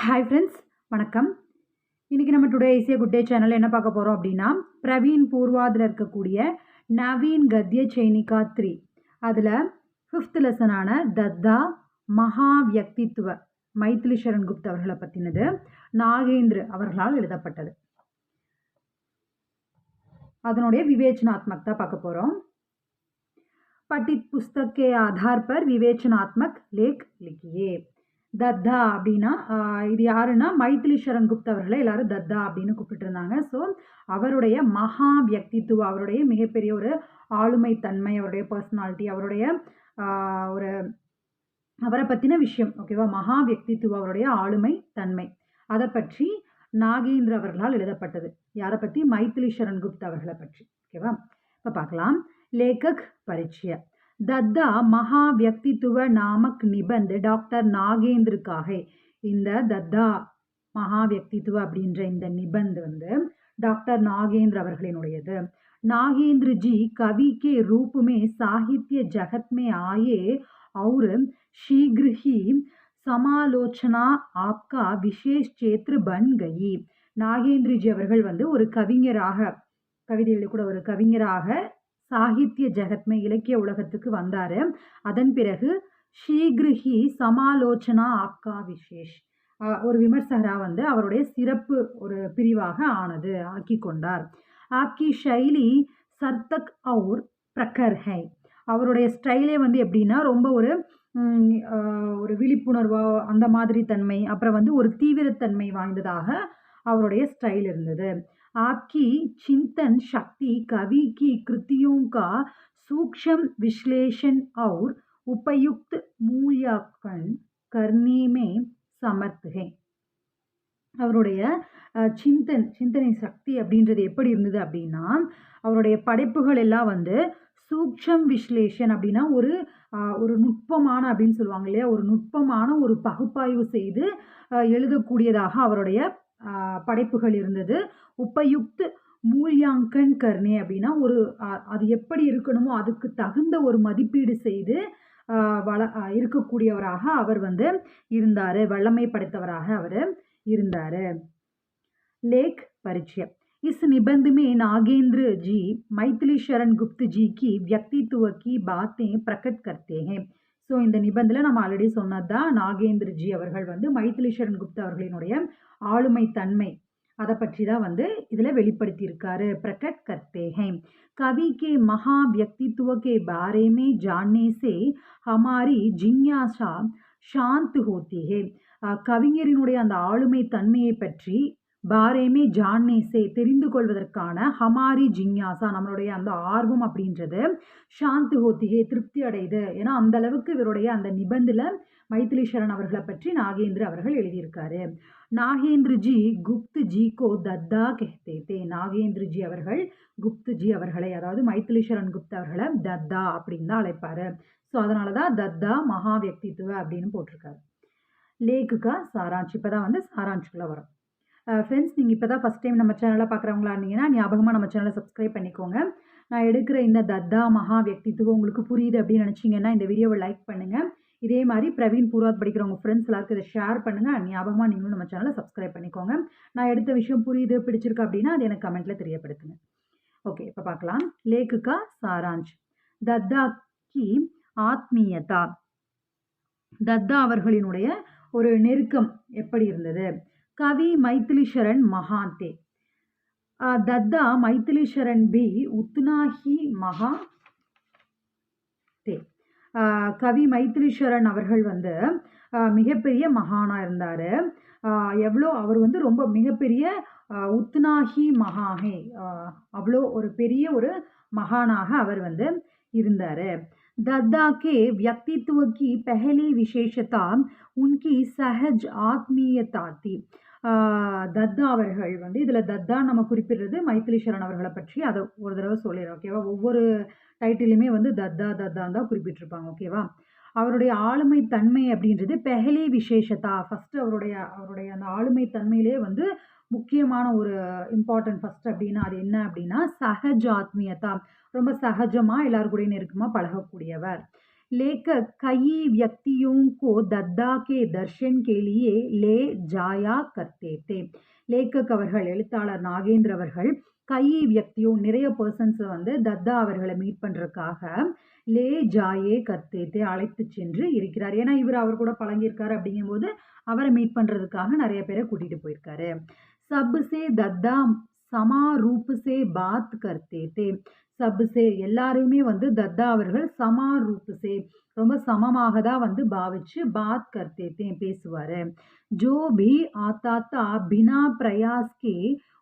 Hi friends வணக்கம். இன்றைக்கி நம்ம டுடே ஐசியா குட் டே சேனல் என்ன பார்க்க போகிறோம் அப்படின்னா பிரவீன் பூர்வாதில் இருக்கக்கூடிய நவீன் கத்ய சைனிகா த்ரீ அதில் ஃபிஃப்த் லெசனான தத்தா மகா வியக்தித்துவ மைத்திலி சரண் குப்த் அவர்களை பற்றினது நாகேந்திர அவர்களால் எழுதப்பட்டது. அதனுடைய விவேச்சனாத்மக் தான் பார்க்க போகிறோம் பட்டித் புஸ்தக் கே ஆதார் பர் விவேச்சனாத்மக் லேக் லிக்கியே. தத்தா அப்படின்னா இது யாருன்னா மைத்திலிஸ்வரன் குப்த் அவர்களை எல்லாரும் தத்தா அப்படின்னு கூப்பிட்டுருந்தாங்க. ஸோ அவருடைய மகா வியக்தித்துவ அவருடைய மிகப்பெரிய ஒரு ஆளுமை தன்மை அவருடைய பர்சனாலிட்டி அவருடைய ஒரு அவரை பற்றின விஷயம் ஓகேவா மகா வியக்தித்துவ அவருடைய ஆளுமை தன்மை. அதை பற்றி நாகேந்திர அவர்களால் எழுதப்பட்டது. யாரை பற்றி மைத்திலிஸ்வரன் குப்த் அவர்களை பற்றி ஓகேவா இப்போ பார்க்கலாம். லேகக் பரிச்சய दद्दा மகா व्यक्तित्व नामक निबंध டாக்டர் நாகேந்திர காகே இந்த தத்தா மகா व्यक्तित्व அப்படின்ற இந்த நிபந்த் வந்து டாக்டர் நாகேந்திர அவர்களினுடையது नागेंद्र जी कवि के रूप में साहित्य जगत में आए और शीघ्र ही समालोचना आपका विशेष क्षेत्र बन गई நாகேந்திர ஜி அவர்கள் வந்து ஒரு கவிஞராக கவிதையில் கூட ஒரு கவிஞராக சாகித்ய ஜெகத்மே இலக்கிய உலகத்துக்கு வந்தார். அதன் பிறகு ஷீக்ரிஹி சமாலோச்சனா ஆப்கா விசேஷ். ஒரு விமர்சகராக வந்து அவருடைய சிறப்பு ஒரு பிரிவாக ஆனது ஆக்கி கொண்டார். ஆப்கி ஷைலி சர்தக் அவுர் பிரக்கர் ஹை. அவருடைய ஸ்டைலே வந்து எப்படின்னா ரொம்ப ஒரு ஒரு விழிப்புணர்வோ அந்த மாதிரி தன்மை அப்புறம் வந்து ஒரு தீவிரத்தன்மை வாய்ந்ததாக அவருடைய ஸ்டைல் இருந்தது. आपकी चिंतन शक्ति कवि की कृतियों का सूक्ष्म विश्लेषण और उपयुक्त मूल्यांकन करने में समर्थ है அவருடைய அஹ், சிந்தன் சிந்தனை சக்தி அப்படின்றது எப்படி இருந்தது அப்படின்னா அவருடைய படைப்புகள் எல்லாம் வந்து சூக்ஷம் விஸ்லேஷன் அப்படின்னா ஒரு அஹ், ஒரு நுட்பமான அப்படின்னு சொல்லுவாங்க இல்லையா ஒரு நுட்பமான ஒரு பகுப்பாய்வு செய்து அஹ், எழுதக்கூடியதாக அவருடைய அஹ், படைப்புகள் இருந்தது உபயுக்த் மூல்யாங்கன் கர்ணே அப்படின்னா ஒரு அஹ், அது எப்படி இருக்கணுமோ அதுக்கு தகுந்த ஒரு மதிப்பீடு செய்து அஹ், வள அஹ், இருக்கக்கூடியவராக அவர் வந்து இருந்தார் வல்லமை படைத்தவராக அவர் இருந்தார் लेख परिचय इस निबंध में नागेंद्र जी मैथिली शरण गुप्त जी की व्यक्तित्व की बातें प्रकट करते हैं ஸோ இந்த நிபந்தில் நம்ம ஆல்ரெடி சொன்னது தான் நாகேந்திர ஜி அவர்கள் வந்து மைத்திலி சரண் குப்தா அவர்களினுடைய ஆளுமை தன்மை அதை பற்றி தான் வந்து இதில் வெளிப்படுத்தியிருக்காரு பிரகட் கர்த்தே ஹே கவி கே மகா வியக்தித்துவ கே பாரே மே ஹமாரி ஜிஞ்ஞாசா ஷாந்த் ஹோத்தி கவிஞரினுடைய அந்த ஆளுமை தன்மையை பற்றி பாரேமே ஜான்னேசே தெரிந்து கொள்வதற்கான ஹமாரி ஜிங்யாசா நம்மளுடைய அந்த ஆர்வம் அப்படின்றது சாந்து ஹோத்திகே திருப்தி அடையுது. ஏன்னா அந்தளவுக்கு இவருடைய அந்த நிபந்தில் மைத்திலி அவர்களை பற்றி நாகேந்திர அவர்கள் எழுதியிருக்காரு. நாகேந்திரஜி ஜி கோ தத்தா கெஹ்தே தே நாகேந்திரஜி அவர்கள் குப்துஜி அவர்களை அதாவது மைத்திலி குப்த் அவர்களை தத்தா அப்படின்னு தான் அழைப்பாரு. ஸோ அதனால தான் தத்தா மகா வியக்தித்துவ அப்படின்னு போட்டிருக்காரு. லேக்குக்கா சாராஞ்ச் இப்போ தான் வந்து சாராஞ்சுக்குள்ளே வரும். ஃப்ரெண்ட்ஸ் நீங்கள் இப்போ தான் ஃபஸ்ட் டைம் நம்ம சேனலை பார்க்குறவங்களா இருந்தீங்கன்னா ஞாபகமாக நம்ம சேனலை சப்ஸ்கிரைப் பண்ணிக்கோங்க. நான் எடுக்கிற இந்த தத்தா மகா வியக்தித்துவம் உங்களுக்கு புரியுது அப்படின்னு நினச்சிங்கன்னா இந்த வீடியோவை லைக் பண்ணுங்கள் இதே மாதிரி பிரவீன் பூர்வாத் படிக்கிற உங்கள் ஃப்ரெண்ட்ஸ் எல்லாருக்கும் இதை ஷேர் பண்ணுங்கள் ஞாபகமாக நீங்களும் நம்ம சேனலை சப்ஸ்கிரைப் பண்ணிக்கோங்க. நான் எடுத்த விஷயம் புரியுது பிடிச்சிருக்கு அப்படின்னா அது எனக்கு கமெண்ட்டில் தெரியப்படுத்துங்க. ஓகே இப்போ பார்க்கலாம். லேக்குக்கா சாராஞ்ச். தத்தா கி ஆத்மீயதா. தத்தா அவர்களினுடைய ஒரு நெருக்கம் எப்படி இருந்தது? கவி மைத்திலிஷரன் மகாந்தே. தத்தா மைத்திலிஷரன் பி உத்னாஹி மகா கவி மைத்திலி சரண் அவர்கள் வந்து அஹ் மிகப்பெரிய மகானா இருந்தார் எவ்வளோ அவர் வந்து ரொம்ப மிகப்பெரிய அஹ் உத்னாஹி மகாஹே அஹ் அவ்வளோ ஒரு பெரிய ஒரு மகானாக அவர் வந்து இருந்தார் दद्दा के व्यक्तित्व की पहली विशेषता उनकी सहज आत्मीयता थी ஆஹ் தத்தா அவர்கள் வந்து இதில் தத்தா நம்ம குறிப்பிடுறது மைத்திலி சரண் அவர்களை பற்றி அதை ஒரு தடவை சொல்லிடுறோம் ஓகேவா ஒவ்வொரு டைட்டிலுமே வந்து தத்தா தத்தான் தான் குறிப்பிட்டிருப்பாங்க ஓகேவா அவருடைய ஆளுமை தன்மை அப்படின்றது பெஹலி விசேஷத்தா? ஃபஸ்ட்டு அவருடைய அவருடைய அந்த ஆளுமை தன்மையிலே வந்து முக்கியமான ஒரு இம்பார்ட்டன்ட் ஃபஸ்ட் அப்படின்னா அது என்ன அப்படின்னா சஹஜ ஆத்மீயதா ரொம்ப சகஜமாக எல்லாரு நெருக்கமாக பழகக்கூடியவர். लेखक कई व्यक्तियों को दद्दा के दर्शन के लिए ले जाया करते थे லேக்கக் அவர்கள் எழுத்தாளர் நாகேந்திர அவர்கள் கை வியக்தியும் நிறைய பர்சன்ஸை வந்து தத்தா அவர்களை மீட் பண்ணுறதுக்காக லே ஜாயே கர்த்தேத்தே அழைத்து சென்று இருக்கிறார் ஏன்னா இவர் அவர் கூட பழகியிருக்காரு அப்படிங்கும்போது அவரை மீட் பண்ணுறதுக்காக நிறைய பேரை கூட்டிகிட்டு போயிருக்காரு சப்சே தத்தா சமா ரூப் சே பாத் கர்த்தே தே சபுசே எல்லாரையுமே வந்து தத்தா அவர்கள் சமா ரூபசே ரொம்ப சமமாக தான் வந்து பாவிச்சு பாத் கர்த்தே பேசுவார். ஜோ பி ஆத்தாத்தா பினா பிரயாஸ்கே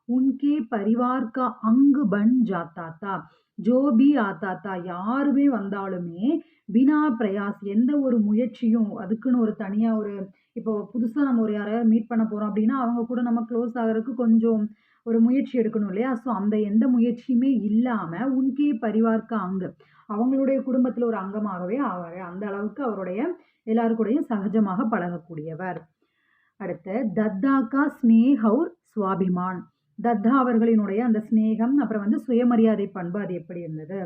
உன்கே பரிவார் அங்கு பன் ஜாத்தாத்தா. ஜோ பி ஆத்தாத்தா யாருமே வந்தாலுமே பினா பிரயாஸ் எந்த ஒரு முயற்சியும் அதுக்குன்னு ஒரு தனியாக ஒரு இப்போ புதுசாக நம்ம ஒரு யாரையாவது மீட் பண்ண போகிறோம் அப்படின்னா அவங்க கூட நம்ம க்ளோஸ் ஆகிறதுக்கு கொஞ்சம் ஒரு முயற்சி எடுக்கணும் இல்லையா ஸோ அந்த எந்த முயற்சியுமே இல்லாமல் உன்கே பரிவார்க்க அங்கு அவங்களுடைய குடும்பத்தில் ஒரு அங்கமாகவே ஆவார் அந்த அளவுக்கு அவருடைய எல்லாரு கூடயும் சகஜமாக பழகக்கூடியவர் அடுத்து தத்தாக்கா ஸ்னேஹவுர் சுவாபிமான் தத்தா அவர்களினுடைய அந்த ஸ்னேகம் அப்புறம் வந்து சுயமரியாதை பண்பு அது எப்படி இருந்தது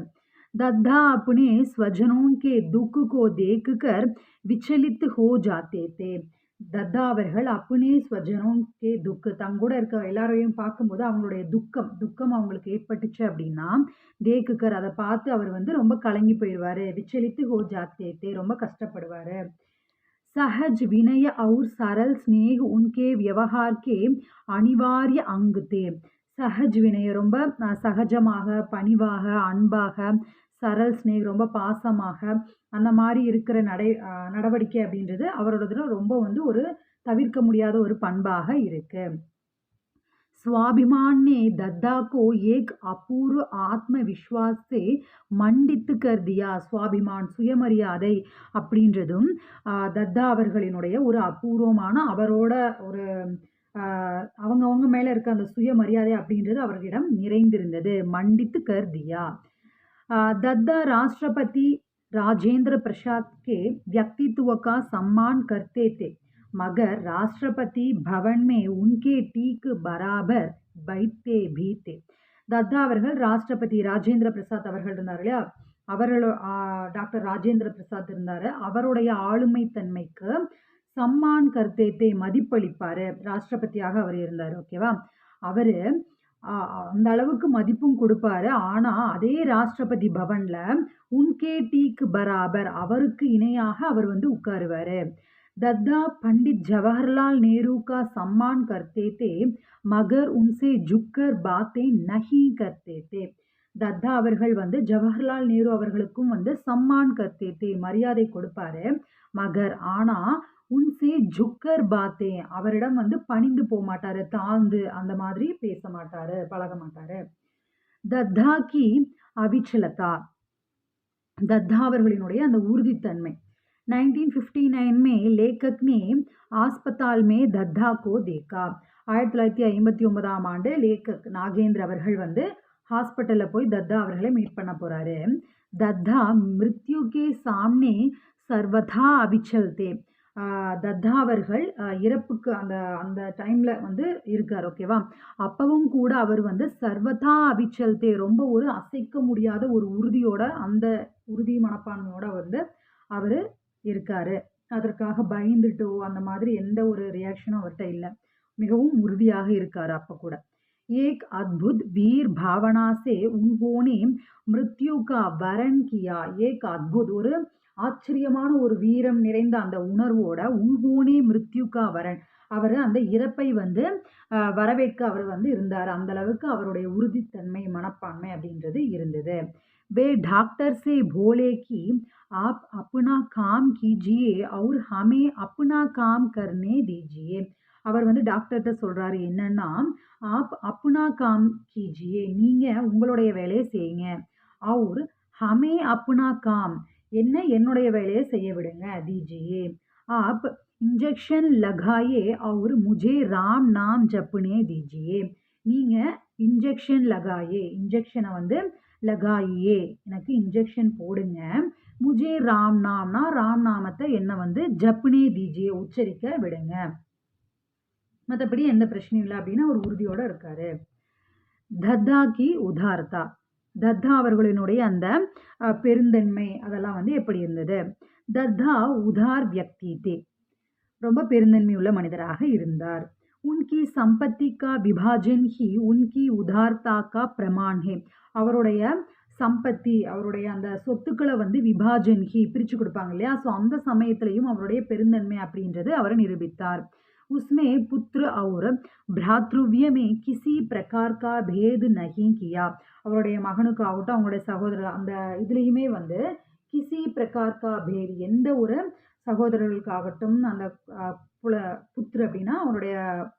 दद्दा अपने स्वजनों के दुख को देखकर विचलित हो जाते थे தத்தா அவர்கள் அப்புனே ஸ்வஜனம் கே துக்கு. தங்கூட இருக்க எல்லாரையும் பார்க்கும்போது அவங்களுடைய துக்கம் துக்கம் அவங்களுக்கு ஏற்பட்டுச்சு அப்படின்னா தேக்குக்கர் அதை பார்த்து அவர் வந்து ரொம்ப கலங்கி போயிடுவார். விச்சலித்து ஹோ ஜாத்தியத்தே ரொம்ப கஷ்டப்படுவாரு. சஹஜ் வினய அவுர் சரல் ஸ்னேக் உன்கே வியவஹார்க்கே அனிவாரிய அங்குத்தே. சஹஜ் வினய ரொம்ப சகஜமாக பணிவாக அன்பாக சரல் ஸ்னேக் ரொம்ப பாசமாக அந்த மாதிரி இருக்கிற நடை அஹ், நடவடிக்கை அப்படின்றது அவரோடதுல ரொம்ப வந்து ஒரு தவிர்க்க முடியாத ஒரு பண்பாக இருக்கு स्वाभिमान ने दद्दा को एक अपूर्व आत्मविश्वास से மண்டித்து कर दिया சுவாபிமான் சுயமரியாதை அப்படின்றதும் ஆஹ், தத்தா அவர்களினுடைய ஒரு அபூர்வமான அவரோட ஒரு ஆஹ், அவங்கவங்க மேலே இருக்க அந்த சுயமரியாதை அப்படின்றது அவர்களிடம் நிறைந்திருந்தது மண்டித்து கர் தியா ஆஹ், दद्दा राष्ट्रपति राजेंद्र प्रसाद के व्यक्तित्व का सम्मान करते थे मगर राष्ट्रपति भवन में उनके ठीक बराबर बैठते भी थे தத்தா அவர்கள் ராஷ்டிரபதி ராஜேந்திர பிரசாத் அவர்கள் இருந்தார் இல்லையா அவர்களோ ஆஹ், டாக்டர் ராஜேந்திர பிரசாத் இருந்தார் அவருடைய ஆளுமை தன்மைக்கு சம்மான் கர்த்தேத்தை மதிப்பளிப்பார் ராஷ்டிரபதியாக அவர் இருந்தார் ஓகேவா அவர் அந்த அளவுக்கு மதிப்பும் கொடுப்பாரு. ஆனால் அதே ராஷ்டிரபதி பவனில் உன்கே டீக்கு பராபர் அவருக்கு இணையாக அவர் வந்து உட்காருவார். தத்தா பண்டித் ஜவஹர்லால் நேருக்கா சம்மான் கர்த்தே தே மகர் உன்சே ஜுக்கர் பாத்தே நஹி கர்த்தே தே தத்தா அவர்கள் வந்து ஜவஹர்லால் நேரு அவர்களுக்கும் வந்து சம்மான் கர்த்தே தே மரியாதை கொடுப்பாரு. மகர் ஆனால் உன்சே ஜுக்கர் பாத்தே. அவரிடம் வந்து பணிந்து போக மாட்டாரு தாழ்ந்து அந்த மாதிரி பேச மாட்டாரு பழக மாட்டாரு. தத்தாக்கி அவிச்சலதா தத்தா அவர்களினுடைய அந்த உறுதித்தன்மை. நைன்டீன் ஃபிஃப்டி நைன் மே லேக்கக் ஆஸ்பத்தால் மே தத்தா கோ தேக்கா. ஆயிரத்தி தொள்ளாயிரத்தி ஐம்பத்தி ஒன்பதாம் ஆண்டு லேக்கக் நாகேந்திர அவர்கள் வந்து ஹாஸ்பிட்டலில் போய் தத்தா அவர்களை மீட் பண்ண போகிறாரு தத்தா மிருத்யுகே சாம்னே சர்வதா அபிச்சல்தே தத்தா அவர்கள் ஆஹ் இறப்புக்கு அந்த அந்த டைமில் வந்து இருக்கார் ஓகேவா அப்பவும் கூட அவர் வந்து சர்வதா அபிச்சல்தே ரொம்ப ஒரு அசைக்க முடியாத ஒரு உறுதியோட அந்த உறுதி மனப்பான்மையோட வந்து அவர் இருக்காரு அதற்காக பயந்துட்டோ அந்த மாதிரி எந்த ஒரு ரியாக்ஷனும் அவர்கிட்ட இல்லை மிகவும் உறுதியாக இருக்காரு அப்போ கூட एक अद्भुत वीर भावना से उन्होंने मृत्यु का वरण किया एक அத்புத் ஒரு ஆச்சரியமான ஒரு வீரம் நிறைந்த அந்த உணர்வோட உன்ஹோனே மிருத்யுகா வரன் அவர் அந்த இறப்பை வந்து ஆஹ், வரவேற்க அவர் வந்து இருந்தார் அந்த அளவுக்கு அவருடைய உறுதித்தன்மை மனப்பான்மை அப்படின்றது இருந்தது वे डॉक्टर से बोले कि आप अपना काम कीजिए और हमें अपना काम करने दीजिए அவர் வந்து டாக்டர்கிட்ட சொல்றாரு என்னன்னா ஆப் அப்புனா காம் கீஜியே நீங்க உங்களுடைய வேலையை செய்யுங்க அவர் ஹமே அப்புனா காம் என்ன என்னுடைய வேலையை செய்ய விடுங்க தீஜியே आप इंजेक्शन लगाइए और मुझे राम नाम जपने दीजिए நீங்க இன்ஜெக்ஷன் லகாயே இன்ஜெக்ஷனை வந்து லகாயே எனக்கு இன்ஜெக்ஷன் போடுங்க முஜே ராம் நாம்னா ராம் நாமத்தை என்ன வந்து ஜப்னே தீஜியே உச்சரிக்க விடுங்க மற்றபடி எந்த பிரச்சனையும் இல்லை அப்படின்னு அவர் உறுதியோட இருக்காரு தத்தா கி உதார்த்தா தத்தா அவர்களினுடைய அந்த அ, பெருந்தன்மை அதெல்லாம் வந்து எப்படி இருந்தது தத்தா உதார் வியக்தி தே ரொம்ப பெருந்தன்மை உள்ள மனிதராக இருந்தார் உன்கி சம்பத்தி கா விபாஜன் ஹி உன்கி உதார்த்தா கா பிரமான் ஹே அவருடைய சம்பத்தி அவருடைய அந்த சொத்துக்களை வந்து விபாஜன் ஹி பிரித்து கொடுப்பாங்க இல்லையா ஸோ அந்த சமயத்திலையும் அவருடைய பெருந்தன்மை அப்படின்றது அவர் நிரூபித்தார் उसमें पुत्र और भ्रातृव्य में किसी प्रकार का भेद नहीं किया அவருடைய மகனுக்காகட்டும் அவங்களுடைய சகோதரர் அந்த இதுலேயுமே வந்து கிசி பிரகார்கா பேர் எந்த ஒரு சகோதரர்களுக்காகட்டும் அந்த புல புத்திர அப்படின்னா அவருடைய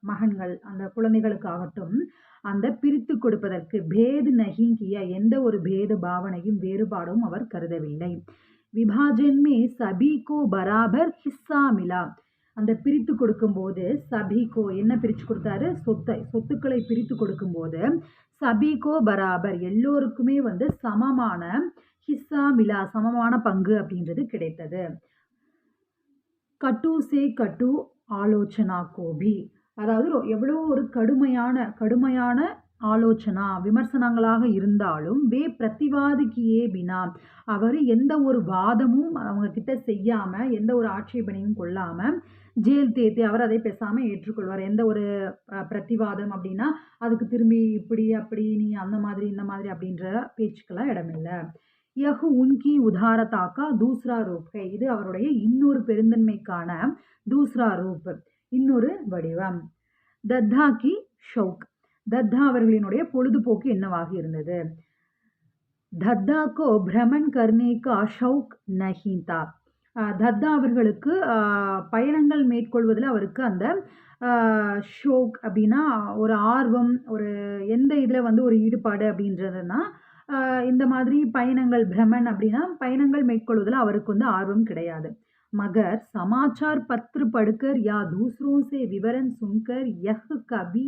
மகன்கள் அந்த குழந்தைகளுக்காகட்டும் அந்த பிரித்து கொடுப்பதற்கு பேது நகிங்கிய எந்த ஒரு பேத பாவனையும் வேறுபாடும் அவர் கருதவில்லை. விபாஜன்மே சபிகோ பராபர் ஹிஸ்ஸா மிலா. அந்த பிரித்து கொடுக்கும்போது சபிகோ என்ன பிரித்து கொடுத்தாரு? சொத்தை சொத்துக்களை பிரித்து கொடுக்கும்போது சபிகோ பராபர். எல்லோருக்குமே வந்து சமமான ஹிஸ்ஸா மிலா சமமான பங்கு அப்படின்றது கிடைத்தது. கட்டு சே கட்டு ஆலோசனா கோபி. அதாவது எவ்வளோ ஒரு கடுமையான கடுமையான ஆலோசனா விமர்சனங்களாக இருந்தாலும் வே பிரதிவாதிக்கியே பினா அவர் எந்த ஒரு வாதமும் அவங்க கிட்ட செய்யாம எந்த ஒரு ஆட்சேபனையும் கொள்ளாம ஜெயில் தேத்தி அவர் அதை பேசாம ஏற்றுக்கொள்வார். எந்த ஒரு பிரதிவாதம் அப்படின்னா அதுக்கு திரும்பி இப்படி அப்படி நீ அந்த மாதிரி இந்த மாதிரி அப்படின்ற பேச்சுக்கெல்லாம் இடமில்லை. யஹ் உன்கி உதாரத்தாக்கா தூஸ்ரா ரூப்கை இது அவருடைய இன்னொரு பெருந்தன்மைக்கான தூஸ்ரா ரூப். இன்னொரு வடிவம். தத்தாக்கி கி ஷவுக் தத்தா அவர்களினுடைய பொழுதுபோக்கு என்னவாக இருந்தது? தத்தா பிரமன் கர்னே கா ஷவுக் நஹீதா தத்தா அவர்களுக்கு பயணங்கள் மேற்கொள்வதில் அவருக்கு அந்த ஷோக் அப்படின்னா ஒரு ஆர்வம் ஒரு எந்த இதில் வந்து ஒரு ஈடுபாடு அப்படின்றதுன்னா இந்த மாதிரி பயணங்கள் பிரமன் அப்படின்னா பயணங்கள் மேற்கொள்வதில் அவருக்கு வந்து ஆர்வம் கிடையாது. மகர் சமாச்சார் பத்ரு படுக்கர் யா தூஸ்ரோ சே விவரன் சுன்கர் யஹ் கபி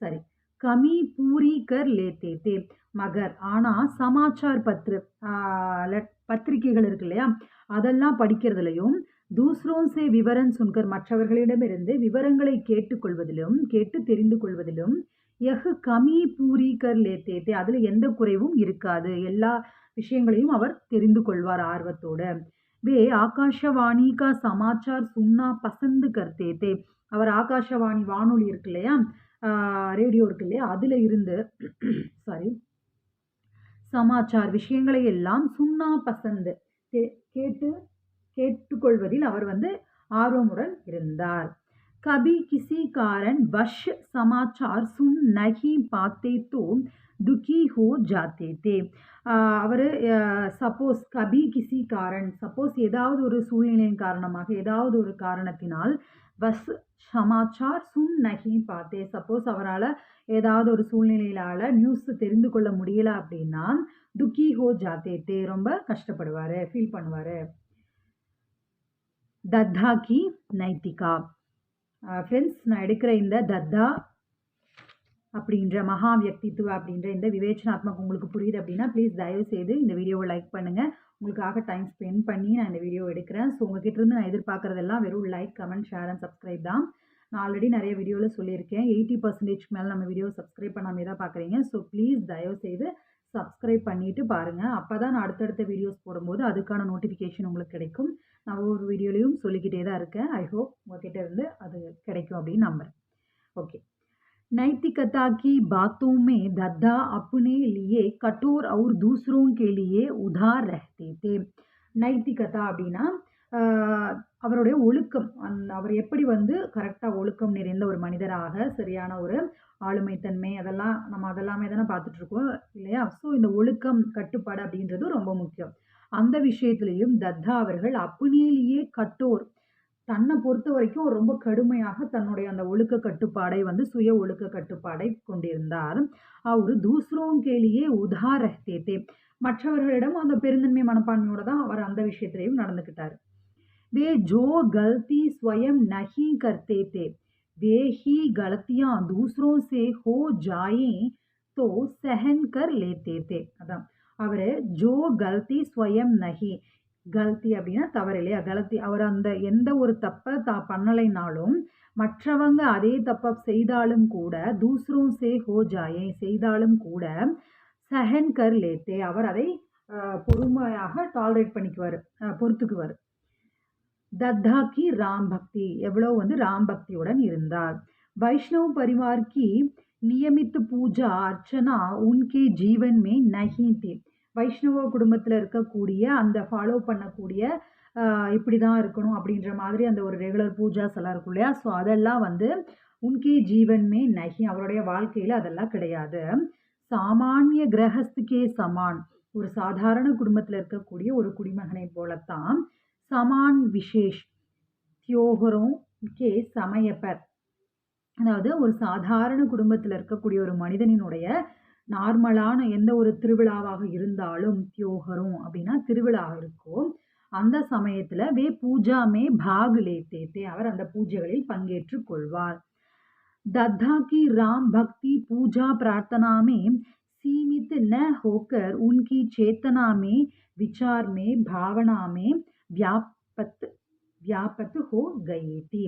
சரி. கமி பூரி கர் லேத்தே தே. மகர். ஆனால் சமாச்சார் பத்ரு பத்திரிகைகள் இருக்கு இல்லையா? அதெல்லாம் படிக்கிறதுலையும் தூஸ்ரோன் சே விவரன் சுன்கர் மற்றவர்களிடமிருந்து விவரங்களை கேட்டுக்கொள்வதிலும் கேட்டு தெரிந்து கொள்வதிலும் எஃகு கமி பூரி கர் லேத்தே தே. அதில் எந்த குறைவும் இருக்காது. எல்லா விஷயங்களையும் அவர் தெரிந்து கொள்வார் ஆர்வத்தோடு. வே ஆகாஷவாணி கா சமாச்சார் சுன்னா பசந்து கர்த்தே தே. அவர் ஆகாஷவாணி வானொலி இருக்கு இல்லையா? ரேடியோ இருக்கு இல்லையா? அதில் இருந்து சாரி சமாச்சார் விஷயங்களை எல்லாம் சுண்ணா பசந்து கே- கேட்டு கேட்டுக்கொள்வதில் அவர் வந்து ஆர்வமுடன் இருந்தார். கபி கிசி காரன் வஷ் சமாச்சார் சுன் நகி பார்த்தே தோ துக்கி ஹோ ஜாத்தே தே. அவர் சப்போஸ் கபி கிசி காரன் சப்போஸ் ஏதாவது ஒரு சூழ்நிலையின் காரணமாக ஏதாவது ஒரு காரணத்தினால் வஸ் சமாச்சார் சுன் நகி பார்த்தே. சப்போஸ் அவரால் ஏதாவது ஒரு சூழ்நிலையிலால நியூஸ் தெரிந்து கொள்ள முடியல அப்படின்னா துக்கி ஹோ ஜாத்தே தே ரொம்ப கஷ்டப்படுவார் ஃபீல் பண்ணுவார். தத்தா கி நைத்திகா. ஃப்ரெண்ட்ஸ் நான் எடுக்கிற இந்த தத்தா அப்படின்ற மகா வியக்தித்துவ அப்படின்ற இந்த விவேச்சனாத்மக் உங்களுக்கு புரியுது அப்படின்னா ப்ளீஸ் தயவு செய்து இந்த வீடியோவை லைக் பண்ணுங்கள் உங்களுக்காக டைம் ஸ்பெண்ட் பண்ணி நான் இந்த வீடியோ எடுக்கிறேன். ஸோ உங்ககிட்ட இருந்து நான் எதிர்பார்க்குறதெல்லாம் வெறும் like comment share and subscribe தான். நான் ஆல்ரெடி நிறைய வீடியோவில் சொல்லியிருக்கேன். எயிட்டி பர்சன்டேஜ் மேலே நம்ம வீடியோ சப்ஸ்கிரைப் பண்ணாமல் தான் பார்க்குறீங்க ஸோ ப்ளீஸ் தயவு செய்து சப்ஸ்கிரைப் பண்ணிவிட்டு பாருங்கள் அப்போ தான் நான் அடுத்தடுத்த வீடியோஸ் போடும்போது அதுக்கான நோட்டிஃபிகேஷன் உங்களுக்கு கிடைக்கும். நான் ஒவ்வொரு வீடியோலையும் சொல்லிக்கிட்டே தான் இருக்கேன். ஐ ஹோப் உங்ககிட்ட இருந்து அது கிடைக்கும் அப்படின்னு நம்புகிறேன் ஓகே नैतिकता की बातों में दद्दा अपने लिए कठोर और दूसरों के लिए उदार रहते थे நைத்திகதா அப்படின்னா ஆஹ், அவருடைய ஒழுக்கம் அந்த அவர் எப்படி வந்து கரெக்டாக ஒழுக்கம் நிறைந்த ஒரு மனிதராக சரியான ஒரு ஆளுமைத்தன்மை அதெல்லாம் நம்ம அதெல்லாமே தானே பார்த்துட்டு இருக்கோம் இல்லையா ஸோ இந்த ஒழுக்கம் கட்டுப்பாடு அப்படின்றது ரொம்ப முக்கியம் அந்த விஷயத்திலையும் தத்தா அவர்கள் அப்படியிலேயே கட்டோர் தன்னை பொறுத்த வரைக்கும் ரொம்ப கடுமையாக தன்னுடைய அந்த ஒழுக்க கட்டுப்பாடை வந்து சுய ஒழுக்க கட்டுப்பாடை கொண்டிருந்தார். அவர் தூசரோங் தூஸ்ரோங்கேலியே உதாரத்தேத்தே மற்றவர்களிடம் அந்த பெருந்தன்மை மனப்பான்மையோட தான் அவர் அந்த விஷயத்திலையும் நடந்துக்கிட்டார். வே Joe கல்தி Swayam Nahi கர்த்தேத்தே way he Galathea தூசரோ சே ஹோ ஜாயே தோ சஹன் கர் லேத்தேத்தே அதான். அவர் ஜோ கல்தி ஸ்வயம் நஹி கல்த்தி அப்படின்னா தவறு இல்லையா? கலத்தி அவர் அந்த எந்த ஒரு தப்பை தா பண்ணலைனாலும் மற்றவங்க அதே தப்பை செய்தாலும் கூட தூசரும் சே ஹோ ஜாயே செய்தாலும் கூட சஹன் கர் லேத்தே அவர் அதை பொறுமையாக டாலரேட் பண்ணிக்குவார் பொறுத்துக்குவார். தத்தாக்கி ராம் பக்தி. எவ்வளோ வந்து ராம் பக்தியுடன் இருந்தார். வைஷ்ணவ பரிவார்க்கு நியமித்து பூஜா அர்ச்சனா உன்கே ஜீவன்மே நஹி தே வைஷ்ணவ குடும்பத்தில் இருக்கக்கூடிய அந்த ஃபாலோ பண்ணக்கூடிய இப்படி தான் இருக்கணும் அப்படின்ற மாதிரி அந்த ஒரு ரெகுலர் பூஜாஸ் எல்லாம் இருக்கும் இல்லையா? ஸோ அதெல்லாம் வந்து உன்கே ஜீவன்மே நகி. அவருடைய வாழ்க்கையில் அதெல்லாம் கிடையாது. சாமானிய கிரகஸ்துக்கே சமான். ஒரு சாதாரண குடும்பத்தில் இருக்கக்கூடிய ஒரு குடிமகனை போலத்தான் சமான் விசேஷ். தியோகரும் கே சமயப்பர். அதாவது ஒரு சாதாரண குடும்பத்தில் இருக்கக்கூடிய ஒரு மனிதனினுடைய நார்மலான எந்த ஒரு திருவிழாவாக இருந்தாலும் தியோகரும் அப்படின்னா திருவிழா இருக்கும் அந்த சமயத்தில் வே பூஜாமே பாக் லேத்தே தே அவர் அந்த பூஜைகளில் பங்கேற்று கொள்வார் दद्दा की राम भक्ति पूजा प्रार्थना में सीमित न होकर उनकी चेतना में विचार में भावना में व्यापत व्यापत हो गई थी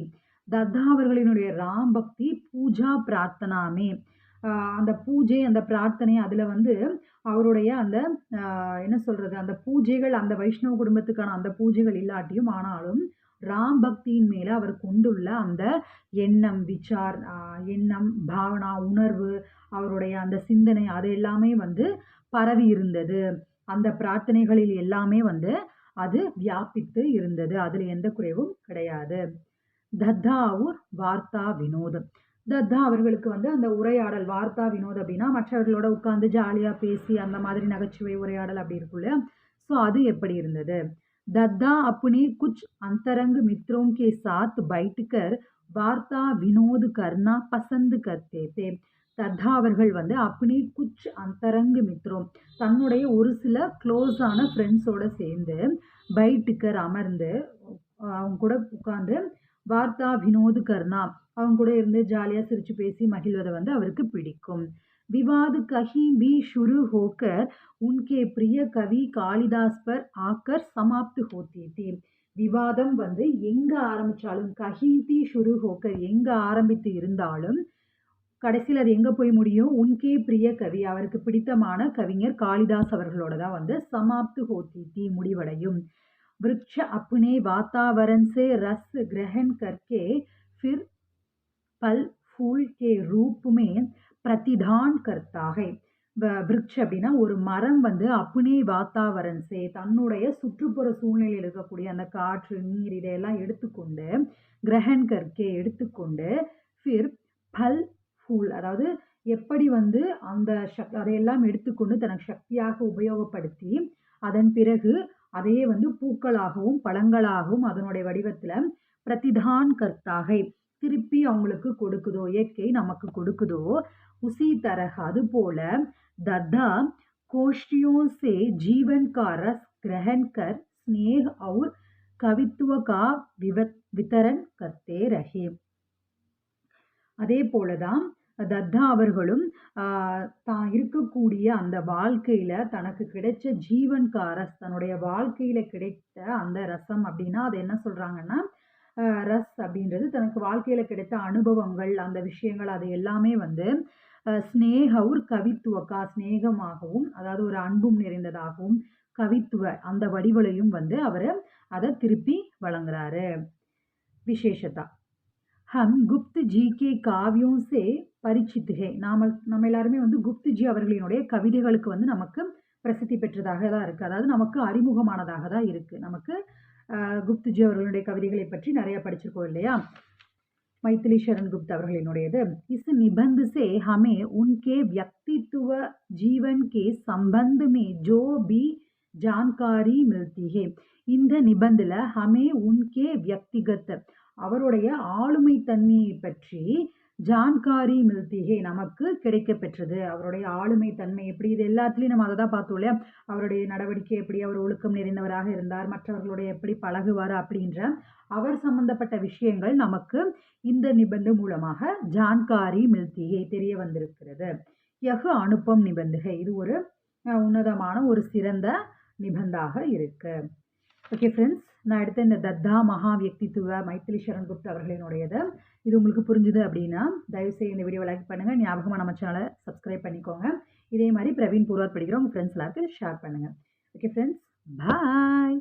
தத்தா அவர்களினுடைய ராம் பக்தி பூஜா பிரார்த்தனாமே ஆஹ் அந்த பூஜை அந்த பிரார்த்தனை அதில் வந்து அவருடைய அந்த என்ன சொல்கிறது அந்த பூஜைகள் அந்த வைஷ்ணவ குடும்பத்துக்கான அந்த பூஜைகள் இல்லாட்டியும் ஆனாலும் ராம் பக்தியின் மேலே அவர் கொண்டுள்ள அந்த எண்ணம் விசார் எண்ணம் பாவனா உணர்வு அவருடைய அந்த சிந்தனை அது எல்லாமே வந்து பரவி இருந்தது. அந்த பிரார்த்தனைகளில் எல்லாமே வந்து அது வியாபித்து இருந்தது. அதில் எந்த குறைவும் கிடையாது. தத்தாவூர் ஊர் வார்த்தா வினோதம். தத்தா அவர்களுக்கு வந்து அந்த உரையாடல் வார்த்தா வினோத் அப்படின்னா மற்றவர்களோட உட்காந்து ஜாலியாக பேசி அந்த மாதிரி நகைச்சுவை உரையாடல் அப்படி இருக்கும் இல்லையா ஸோ அது எப்படி இருந்தது दद्दा अपने कुछ अंतरंग मित्रों के साथ बैठकर वार्ता विनोद करना पसंद करते थे தத்தா அவர்கள் வந்து அப்படி குச் அந்தரங்கு மித்ரோம் தன்னுடைய ஒரு சில க்ளோஸான ஃப்ரெண்ட்ஸோட சேர்ந்து பைட்டுக்கர் அமர்ந்து அஹ் அவங்க கூட உட்காந்து வார்த்தா வினோது கர்ணா அவங்க கூட இருந்து ஜாலியாக சிரித்து பேசி மகிழ்வதை வந்து அவருக்கு பிடிக்கும். விவாது கஹி பி ஷுரு ஹோக்கர் உன்கே பிரிய கவி காளிதாஸ் பர் ஆக்கர் சமாப்து ஹோத்தி தீ விவாதம் வந்து எங்கே ஆரம்பித்தாலும் கஹிந்தி ஷுரு ஹோக்கர் எங்கே ஆரம்பித்து இருந்தாலும் கடைசியில் அது எங்கே போய் முடியும்? உன்கே பிரிய கவி அவருக்கு பிடித்தமான கவிஞர் காளிதாஸ் அவர்களோட தான் வந்து சமாப்து ஹோத்தி தீ முடிவடையும். விருட்ச அப்புனே வாத்தாவரன்சே ரஸ் கிரகன் கர்கே ஃபிர் फल फूल के रूप में பிரதிதான் கர்த்தாக விருட்ச அப்படின்னா ஒரு மரம் வந்து அப்புனே வாத்தாவரன் சே தன்னுடைய சுற்றுப்புற சூழ்நிலையில் இருக்கக்கூடிய அந்த காற்று நீர் இதையெல்லாம் எடுத்துக்கொண்டு கிரகன் கற்கே எடுத்துக்கொண்டு ஃபிர் பல் ஃபூல் அதாவது எப்படி வந்து அந்த சக் அதையெல்லாம் எடுத்துக்கொண்டு தனக்கு சக்தியாக உபயோகப்படுத்தி அதன் பிறகு அதையே வந்து பூக்களாகவும் பழங்களாகவும் அதனுடைய வடிவத்தில் பிரதிதான் கர்த்தாக திருப்பி அவங்களுக்கு கொடுக்குதோ இயற்கை நமக்கு கொடுக்குதோ उसी तरह அதுபோல दद्दा कोष्ठियों से जीवन का रस ग्रहण कर स्नेह और कवित्व का विवत वितरण करते रहे அதே போல தான் தத்தா அவர்களும் ஆஹ், தான் இருக்கக்கூடிய அந்த வாழ்க்கையில் தனக்கு கிடைச்ச ஜீவன் கா ரஸ் தன்னுடைய வாழ்க்கையில் கிடைத்த அந்த ரசம் அப்படின்னா அது என்ன சொல்கிறாங்கன்னா ரஸ் அப்படின்றது தனக்கு வாழ்க்கையில் கிடைத்த அனுபவங்கள் அந்த விஷயங்கள் அது எல்லாமே வந்து ஸ்னேகவுர் கவித்துவக்கா ஸ்னேகமாகவும் அதாவது ஒரு அன்பும் நிறைந்ததாகவும் கவித்துவ அந்த வடிவலையும் வந்து அவர் அதை திருப்பி வழங்குறாரு. விசேஷதா ஹம் குப்த் ஜி கே காவியம் சே பரிச்சித் ஹே நாம நம்ம எல்லாருமே வந்து குப்த் ஜி அவர்களினுடைய கவிதைகளுக்கு வந்து நமக்கு பிரசித்தி பெற்றதாக தான் இருக்குது அதாவது நமக்கு அறிமுகமானதாக தான் இருக்குது நமக்கு அஹ், குப்த் ஜி அவர்களுடைய கவிதைகளை பற்றி நிறைய படிச்சிருக்கோம் இல்லையா मैथिली शरण गुप्त அவர்களினுடையது इस निबंध से हमें उनके व्यक्तित्व जीवन के संबंध में जो भी जानकारी मिलती है இந்த நிபந்தில் ஹமே உன்கே வியக்திகத் அவருடைய ஆளுமை தன்மையை பற்றி ஜான்காரி மில்திகே நமக்கு கிடைக்க பெற்றது அவருடைய ஆளுமை தன்மை எப்படி இது எல்லாத்துலேயும் நம்ம அதை தான் பார்த்தோம் இல்லையா? அவருடைய நடவடிக்கை எப்படி அவர் ஒழுக்கம் நிறைந்தவராக இருந்தார் மற்றவர்களுடைய எப்படி பழகுவார் அப்படின்ற அவர் சம்பந்தப்பட்ட விஷயங்கள் நமக்கு இந்த நிபந்து மூலமாக ஜான்காரி மில்திகை தெரிய வந்திருக்கிறது. யகு அனுப்பம் நிபந்துகை. இது ஒரு உன்னதமான ஒரு சிறந்த நிபந்தாக இருக்கு. ஓகே ஃப்ரெண்ட்ஸ் நான் எடுத்த இந்த தத்தா மகா வியக்தித்துவ மைத்திலி சரண்குப்த் அவர்களினுடையது. இது உங்களுக்கு புரிஞ்சுது அப்படின்னா தயவுசெய்து இந்த வீடியோ லைக் பண்ணுங்கள் ஞாபகமாக நம்ம சேனலை சப்ஸ்கிரைப் பண்ணிக்கோங்க. இதே மாதிரி பிரவீன் பூர்வாத் படிக்கிற உங்கள் ஃப்ரெண்ட்ஸ் எல்லாருக்கும் ஷேர் பண்ணுங்கள் ஓகே ஃப்ரெண்ட்ஸ் பாய்